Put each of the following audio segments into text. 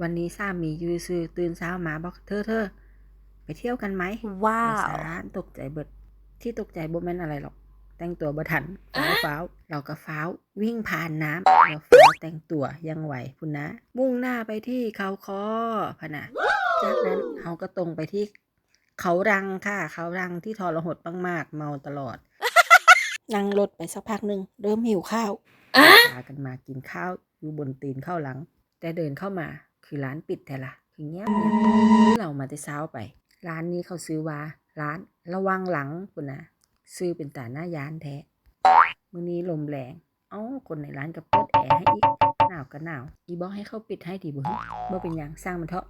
วันนี้สามีอยูซื่อตื่นเช้ามาบอกเธอเธอไปเที่ยวกันไหมว้าสาวรตกใจเบิดที่ตกใจบ่แม่นอะไรหรอก แต่งตัวบ่ทันฟ้าวฟ้าวเราก็ฟ้าววิ่งผ่านน้ำเราฟ้าวแต่งตัวยังไหวพุ่นนะ มุ่งหน้าไปที่เขาคอพะนะจากนั้นเราก็ตรงไปที่เขารังค่ะ เขารังที่ทรหดมากๆเมาตลอด นั่งรถไปสักพักหนึ่งเริ่มหิวข้าวพากันมากินข้าวอยู่บนตีนข้าวหลัง แต่เดินเข้ามา คือร้านปิดแต่ละคือเงียบเงียที่เรามาแต่เช้าไป ร้านนี้เขาซื้อว่า ร้านระวังหลังคุณนะซื้อเป็นตาหน้ายานแท้มื้อนี้ลมแรงเอ้าคนในร้านก็เปิดแอร์ให้อีกหนาวก็หนาวอีบอกให้เขาปิดให้ดีบ่บ่เป็นอย่างสร้างมันเถอะ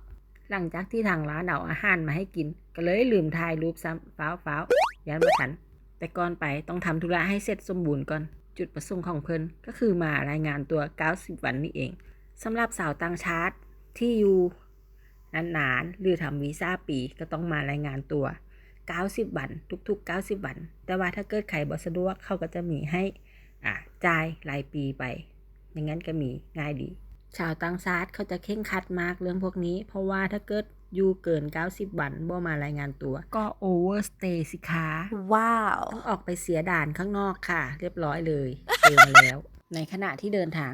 หลังจากที่ทางร้านเอาอาหารมาให้กิน ก็เลยลืมถ่ายรูปซ้ำฟ้าวฟ้าวยันมาทัน แต่ก่อนไปต้องทำธุระให้เสร็จสมบูรณ์ก่อนจุดประสงค์ของเพิ่นก็คือมารายงานตัว 90 วันนี่เองสำหรับสาวต่างชาติ ที่อยู่นานๆหรือทำวีซ่าปีก็ต้องมารายงานตัว 90 วัน ทุก ๆ 90 วัน แต่ว่าถ้าเกิดใครบ่สะดวกเขาก็จะมีให้อ่าจ่ายรายปีไป อย่างนั้นก็มีง่ายดี ชาวต่างชาติเขาจะเข่งครัดมากเรื่องพวกนี้ เพราะว่าถ้าเกิดอยู่เกิน 90 วันบ่มารายงานตัว ก็โอเวอร์สเตย์สิคะว้าว ต้องออกไปเสียด่านข้างนอกค่ะ เรียบร้อยเลยเจอมาแล้ว ในขณะที่เดินทาง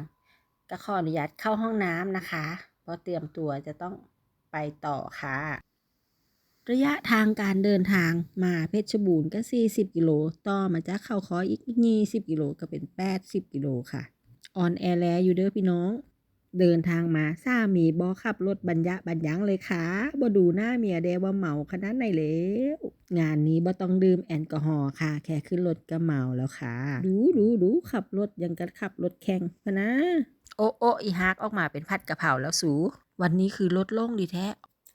ก็ขออนุญาตเข้าห้องน้ำนะคะ เพราะเตรียมตัวจะต้องไปต่อค่ะ ระยะทางการเดินทางมาเพชรบูรณ์ก็ 40 กิโล ต่อมาจากเข้าคออีก 20 กิโลก็เป็น 80 กิโลค่ะ ออนแอร์แลอยู่เด้อพี่น้อง เดินทางมาสามีบอขับรถบรรยะบรรยังเลยค่ะบ่ดูหน้าเมียแดว่าเมาขนาดไหนแล้วงานนี้บ่ต้องดื่มแอลกอฮอล์ค่ะ แค่ขึ้นรถก็เมาแล้วค่ะ ดูดูดูขับรถยังกันขับรถแข่งพะนะ โอะโอะอีฮากออกมาเป็นผัดกะเพราแล้วสู วันนี้คือลดลงดีแท้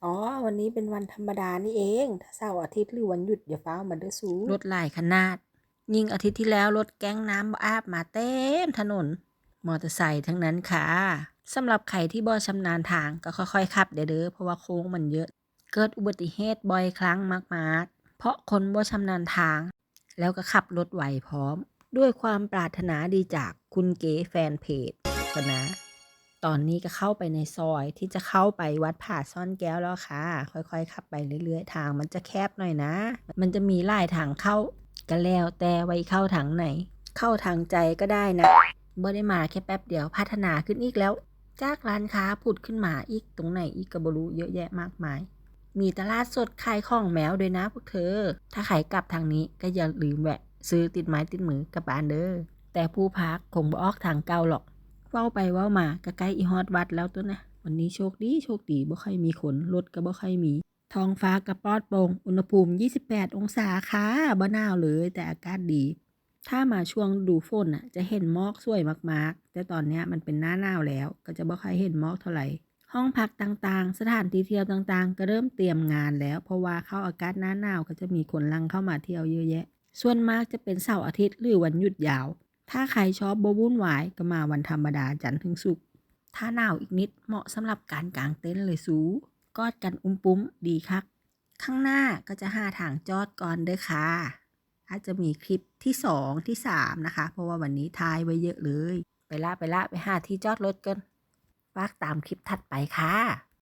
อ๋อ วันนี้เป็นวันธรรมดานี่เอง ถ้าเสาร์อาทิตย์หรือวันหยุดอย่าฟ้าวมาเด้อสูรถหลายขนาด ยิ่งอาทิตย์ที่แล้วรถแก๊งน้ำอาบมาเต็มถนน มอเตอร์ไซค์ทั้งนั้นค่ะสำหรับใครที่บ่ชำนาญทางก็ค่อยๆขับเด้อเด้อเพราะว่าโค้งมันเยอะ เกิดอุบัติเหตุบ่อยครั้งมากๆ เพราะคนบ่ชำนาญทาง แล้วก็ขับรถไหวพร้อม ด้วยความปรารถนาดีจากคุณเก๋แฟนเพจ ก็นะ ตอนนี้ก็เข้าไปในซอยที่จะเข้าไปวัดผาซ่อนแก้วแล้วค่ะ ค่อยๆขับไปเรื่อยๆ ทางมันจะแคบหน่อยนะ มันจะมีหลายทางเข้าก็แล้วแต่ไว้เข้าทางไหน เข้าทางใจก็ได้นะบ่ได้มาแค่แป๊บเดียวพัฒนาขึ้นอีกแล้ว จากร้านค้าผุดขึ้นมาอีกตรงไหนอีกกระบรู้เยอะแยะมากมาย มีตลาดสดขายของแมวด้วยนะพวกเธอ ถ้าใครกลับทางนี้ก็อย่าลืมแวะ ซื้อติดไม้ติดมือกับบ้านเด้อแต่ผู้พักคงบอกทางเก่าหรอก เว้าไปเว้ามากใกล้อีฮอดวัดแล้วตัวนะวันนี้โชคดีโชคดีบ่ค่อยมีขนรถก็บ่ค่อยมี ท้องฟ้ากระปลอดโปร่งอุณหภูมิ 28 องศาค่ะบ่หนาวเลยแต่อากาศดี ถ้ามาช่วงดูฝนน่ะจะเห็นหมอกสวยมากๆ แต่ตอนนี้มันเป็นหน้าหนาวแล้ว ก็จะบ่ค่อยเห็นหมอกเท่าไหร่ห้องพักต่างๆ สถานที่เที่ยวต่างๆ ก็เริ่มเตรียมงานแล้ว เพราะว่าเข้าอากาศหน้าหนาวก็จะมีคนลังเข้ามาเที่ยวเยอะแยะ ส่วนมากจะเป็นเสาร์อาทิตย์หรือวันหยุดยาว ถ้าใครชอบบวุ่นวายก็มาวันธรรมดาจันทร์ถึงศุกร์ถ้าหนาวอีกนิดเหมาะสำหรับการกางเต็นท์เลยสูกอดกันอุ้มปุ้มดีคัก ข้างหน้าก็จะหาทางจอดก่อนเด้อค่ะอาจจะมีคลิปที่2ที่3นะคะ เพราะว่าวันนี้ทายไว้เยอะเลย ไปละไปละไปหาที่จอดรถกันฝากตามคลิปถัดไปค่ะ